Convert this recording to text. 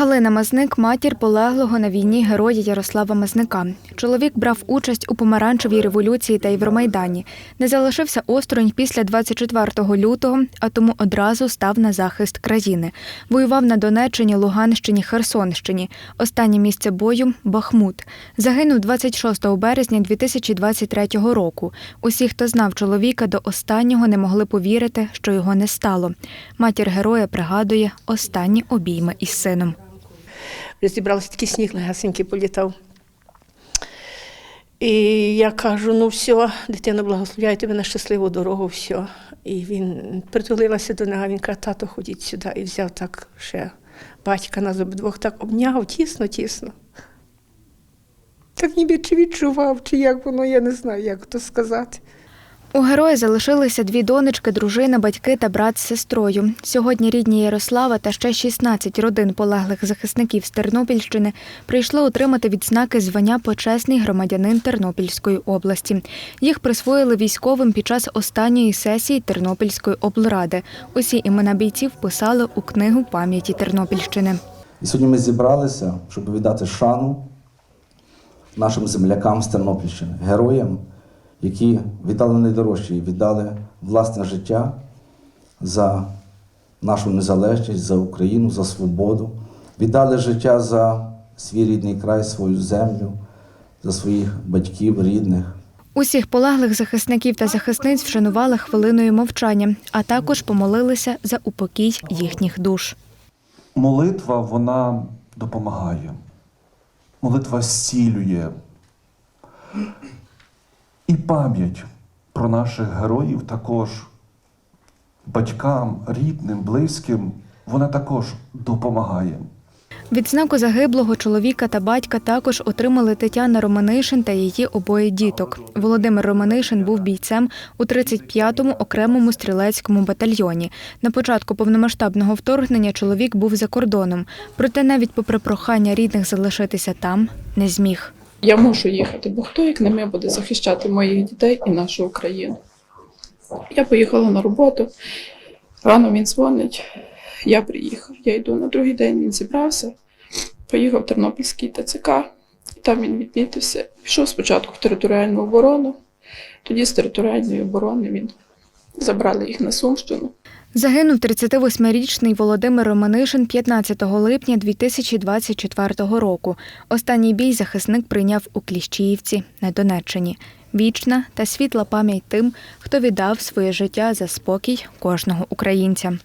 Галина Мазник матір полеглого на війні героя Ярослава Мазника. Чоловік брав участь у помаранчевій революції та Євромайдані. Не залишився осторонь після 24 лютого, а тому одразу став на захист країни. Воював на Донеччині, Луганщині, Херсонщині. Останнє місце бою Бахмут. Загинув 26 березня 2023 року. Усі, хто знав чоловіка, до останнього не могли повірити, що його не стало. Матір героя пригадує останні обійми із сином. Розібралися такий сніг легасенький політав. І я кажу: ну все, дитина, благословляю тебе на щасливу дорогу, все. І він притулилася до нього, він каже, тато, ходіть сюди. І взяв так ще батька нас обидвох так обняв тісно, тісно. Так ніби чи відчував, чи як воно, я не знаю, як то сказати. У героя залишилися дві донечки, дружина, батьки та брат з сестрою. Сьогодні рідні Ярослава та ще 16 родин полеглих захисників з Тернопільщини прийшли отримати відзнаки звання почесний громадянин Тернопільської області. Їх присвоїли військовим під час останньої сесії Тернопільської облради. Усі імена бійців писали у книгу пам'яті Тернопільщини. І сьогодні ми зібралися, щоб віддати шану нашим землякам з Тернопільщини, героям, які віддали найдорожче і віддали власне життя за нашу незалежність, за Україну, за свободу, віддали життя за свій рідний край, свою землю, за своїх батьків, рідних. Усіх полеглих захисників та захисниць вшанували хвилиною мовчання, а також помолилися за упокій їхніх душ. Молитва вона допомагає. Молитва зцілює. І пам'ять про наших героїв також батькам, рідним, близьким, вона також допомагає. Відзнаку загиблого чоловіка та батька також отримали Тетяна Романишин та її обоє діток. Володимир Романишин був бійцем у 35-му окремому стрілецькому батальйоні. На початку повномасштабного вторгнення чоловік був за кордоном, проте навіть попри прохання рідних залишитися там, не зміг. Я мушу їхати, бо хто як не ми буде захищати моїх дітей і нашу Україну. Я поїхала на роботу, рано він дзвонить, я приїхав. Я йду на другий день, він зібрався, поїхав в Тернопільський ТЦК, там він відмітився. Пішов спочатку в територіальну оборону, тоді з територіальної оборони він забрали їх на Сумщину. Загинув 38-річний Володимир Романишин 15 липня 2024 року. Останній бій захисник прийняв у Кліщіївці на Донеччині. Вічна та світла пам'ять тим, хто віддав своє життя за спокій кожного українця.